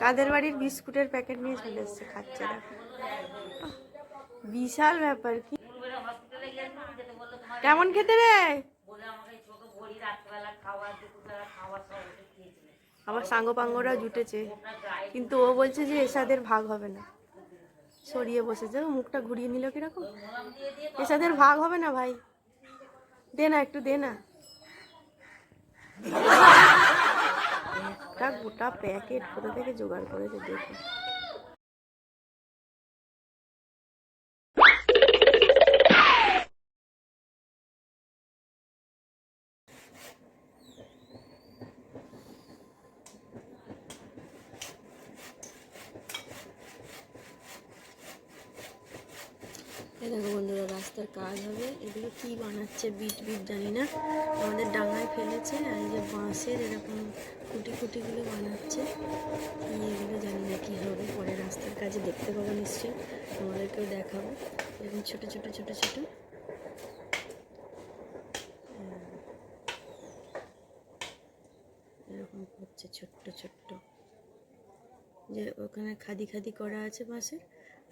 কাদের বাড়ির বিস্কুটের প্যাকেট নিয়ে চলে এসছে, খাচ্ছে বিশাল ব্যাপার, কি? কেমন খেতে রে? আবার সাঙ্গ পাঙ্গরা জুটেছে, কিন্তু ও বলছে যে এসাদের ভাগ হবে না। সরিয়ে বসেছে, মুখটা ঘুরিয়ে নিল কীরকম? এসাদের ভাগ হবে না ভাই। দে না, একটু দে না। একটা গোটা প্যাকেট কোথা থেকে জোগাড় করেছে দেখো এই দেখো বন্ধুরা, রাস্তার কাজ হবে। এগুলো কি বানাচ্ছে বিট বিট জানি না। আমাদের ডাঙায় ফেলেছে, আর যে বাঁশের এরকম কুটি কুটিগুলো বানাচ্ছে এগুলো জানি না কি হবে, পরে রাস্তার কাজে দেখতে পাবো নিশ্চয়ই। তোমাদেরকেও দেখাবো। এরকম ছোট ছোট ছোট ছোট। এরকম হচ্ছে ছোট্ট ছোট্ট। যে ওখানে খাদি খাদি করা আছে বাঁশের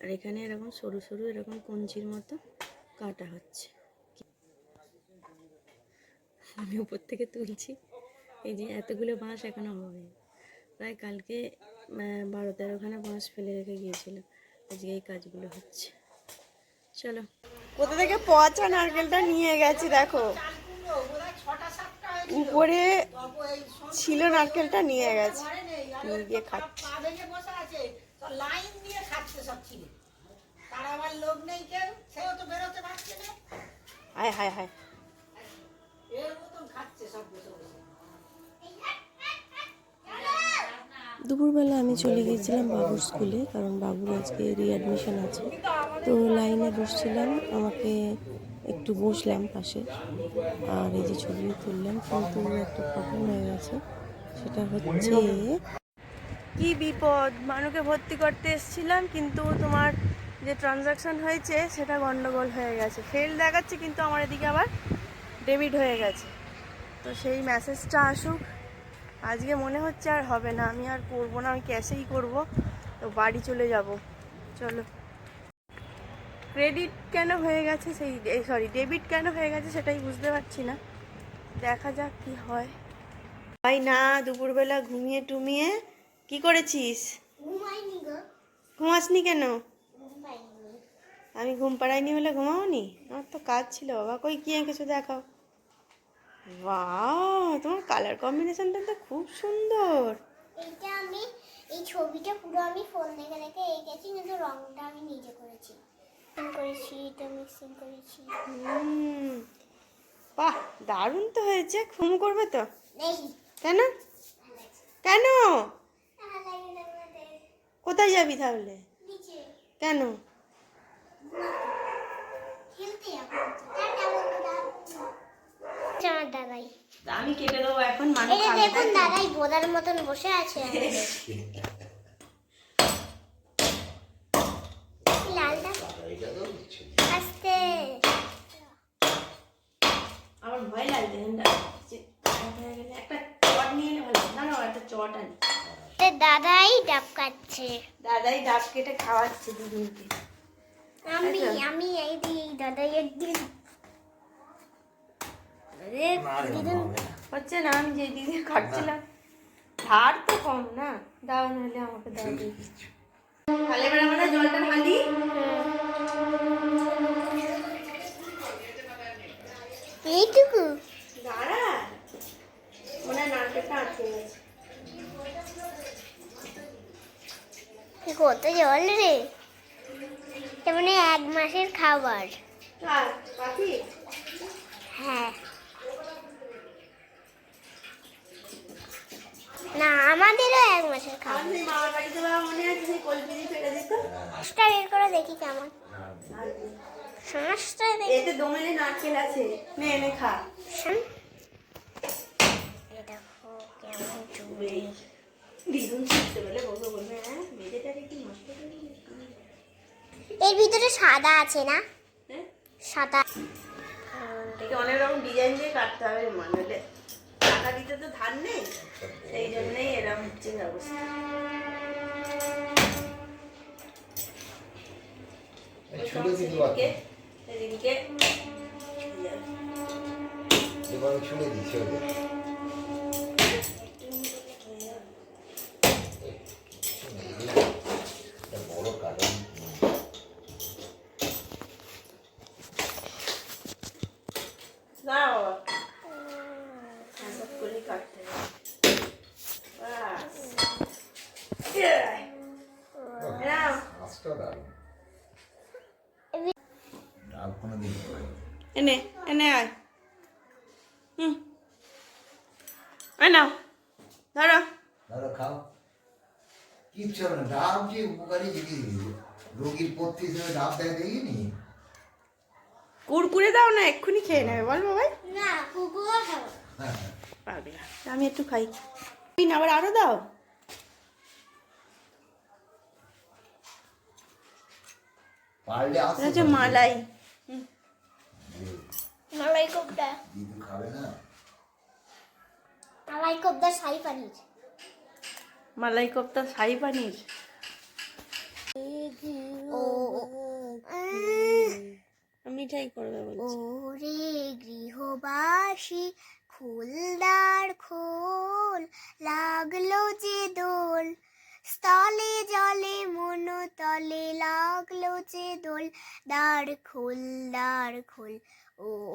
আর এখানে এরকম সরু সরু এরকম কঞ্চির মতো কাটা হচ্ছে। আমি উপর থেকে তুলছি। এই যে এতগুলো বাঁশ এখনও হবে প্রায় কালকে বারো তেরোখানা বাঁশ ফেলে রেখে গিয়েছিল। আজকে এই কাজগুলো হচ্ছে। চলো। কোথা থেকে পচা নারকেলটা নিয়ে গেছে দেখো। উপরে ছিল নারকেলটা নিয়ে গেছে। নিয়ে গিয়ে খাচ্ছে। পা ভেঙে বসে আছে তো লাইন দিয়ে খাচ্ছে সব ছিঁড়ে তার আবার লোক নেই কেউ সেও তো বেরোতে পারছে না হায় হায় হায়। এর মতন খাচ্ছে সব বসে বসে। দুপুরবেলা আমি চলে গিয়েছিলাম বাবুর স্কুলে, কারণ বাবুর আজকে রিঅ্যাডমিশন আছে। তো লাইনে বসছিলাম, আমাকে একটু বসলাম পাশে, আর এই যে ছবিও তুললাম, কিন্তু একটা প্রবলেম হয়ে গেছে, সেটা হচ্ছে কি বিপদ? মানুকে ভর্তি করতে এসেছিলাম, কিন্তু তোমার যে ট্রানজাকশন হয়েছে, সেটা গন্ডগোল হয়ে গেছে। ফেল দেখাচ্ছে, কিন্তু আমার এদিকে আবার ডেবিট হয়ে গেছে। তো সেই মেসেজটা আসুক আজকে মনে হচ্ছে আর হবে না আমি আর করব না আমি ক্যাশেই করব। তো বাড়ি চলে যাব। চলো। ক্রেডিট কেন হয়ে গেছে সেই সরি ডেবিট কেন হয়ে গেছে সেটাই বুঝতে পারছি না। দেখা যাক কি হয়। ভাই না দুপুরবেলা ঘুমিয়ে টুমিয়ে কি করেছিস? ঘুমাসনি কেন? আমি ঘুম পাড়াইনি বলে ঘুমাওনি? আমার তো কাজ ছিল বাবা কই কি এঁকেছো দেখাও। বাহ তোমার কালার কম্বিনেশনটা তো খুব সুন্দর। এইটা আমি এই ছবিটা পুরো আমি ফোন দেখে দেখে এঁকেছি কিন্তু রংটা আমি নিজে করেছি। করেছি এটা মিক্সিং করেছি। হুম বাহ দারুণ তো হয়েছে ঘুম করবে তো? কেন? কেন? কোথায় যাবি তাহলে? কেন? খেলতে আমার দাদাই। আমি কেটে দেবো এখন মানুষ এই দেখুন দাদাই বোদার মতন বসে আছে। লালটা আস্তে। আমার ভয় লাগছে যে গেলে একটা চট নিয়ে এলে ভালো। না না একটা চট আনি। দাদাই ডাব কাটছে। দাদাই ডাব কেটে খাওয়াচ্ছে দুদিনকে। আমি আচ্ছা। আমি এই দিই দাদাই একদিন হচ্ছে না আমি যে দিদি খাচ্ছিলাম ধার তো কম না? দাও নাহলে আমাকে দাও দিদি তাহলে এবার আমরা জলটা ঢালি এইটুকু। দাঁড়া মনে হয় নারকেলটা আটকে গেছে। কত জল রে। মানে এক মাসের খাবার। হ্যাঁ। না আমাদেরও এক মাসের মামার বাড়িতে বাবা মনে আছে সেই কলপিজি ফেলে দিত? সমস্যা বের করে দেখি কেমন। সমস্যা দেখি এতে দোমেলে নারকেল আছে। নে এনে খা। শোন। দেখো কেমন চুল। দিদুন শিখতে বলে বলব বলবে হ্যাঁ? কি এর ভিতরে সাদা আছে না? হ্যাঁ? সাদা। অনেক রকম ডিজাইন দিয়ে কাটতে হবে টাকা টাকা দিতে তো ধার নেই? সেই জন্যই এরম হচ্ছে অবস্থা। সেদিনকে এনে এনে আয় হুম আয় নাও ধরো ধরো খাও কিচ্ছু হবে না ডাব যে উপকারী জিনিস রোগীর পথ্য হিসেবে ডাব দেয় দেখিনি কুরকুরে দাও না এক্ষুনি খেয়ে নেবে বল বাবাই না কুকুরও খাব পাগলা আমি একটু খাই তুই না আবার আরও দাও পারলে আসো মালাই মালাই কোপ্তা। দিদু খাবে না মালাই কোপ্তা শাহি পানির। মালাই কোপ্তা শাহি পানির? ও মিঠাই করবে বলছি। ওরে গৃহবাসী খুলদার খোল লাগল যে দোল। স্থলে লাগল যে দোল দার খোল দার খোল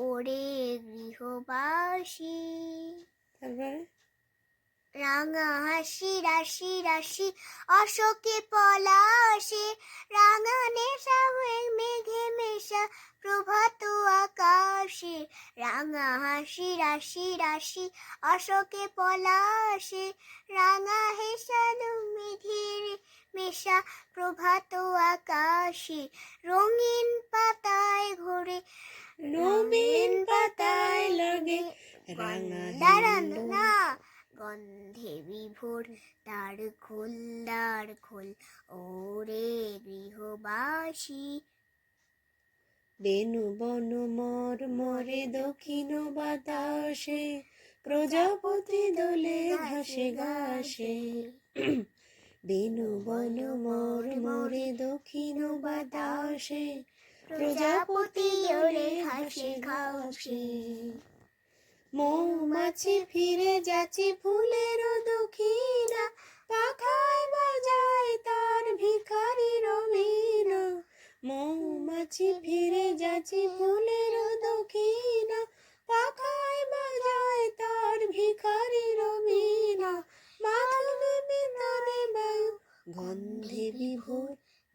ওরে গৃহবাসী। তারপরে? রাঙা হাসি রাশি রাশি অশোকে পলাশে রাঙা নেশা হয়ে মেঘে মেশা প্রভাত আকাশে রাঙা হাসি রাশি রাশি অশোকে পলাশে রাঙা হেসা মেঘের মেশা প্রভাত আকাশে রঙিন পাতায় ঘোরে। নবীন পাতায় লাগে দাঁড়ান না গন্ধে বিভোর তার খোল খোল। ওরে গৃহবাসী। বেনু বন মর মরে দক্ষিণ বাতাসে প্রজাপতি দোলে ঘাসে ঘাসে। বেনু বন মর মরে দক্ষিণ বাতাসে, প্রজাপতি দোলে ঘাসে ঘাসে মৌমাছি ফিরে যাচ্ছে ফুলের দক্ষিণা পাখায় বাজায় তার ভিখারি রবিনা মৌমাছি ফিরে যাচ্ছে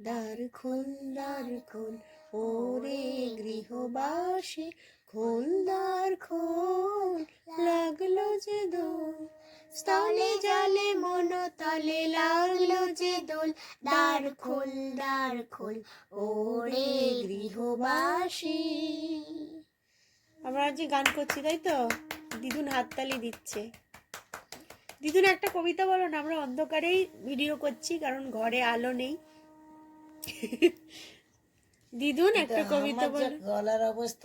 দ্বার খোল দ্বার খোল, ওরে গৃহবাসী, খোল, দ্বার খোল। লাগল যে দোল, স্থলে জলে মন তলে লাগল যে দোল। দ্বার খোল দ্বার খোল, ওরে গৃহবাসী। আমরা আজ গান করছি, তাই তো? দিদুন হাততালি দিচ্ছে। দিদুন একটা কবিতা বলো না, আমরা অন্ধকারেই ভিডিও করছি, কারণ ঘরে আলো নেই। দিদুন একটা কবিতা বলো। গলার অবস্থা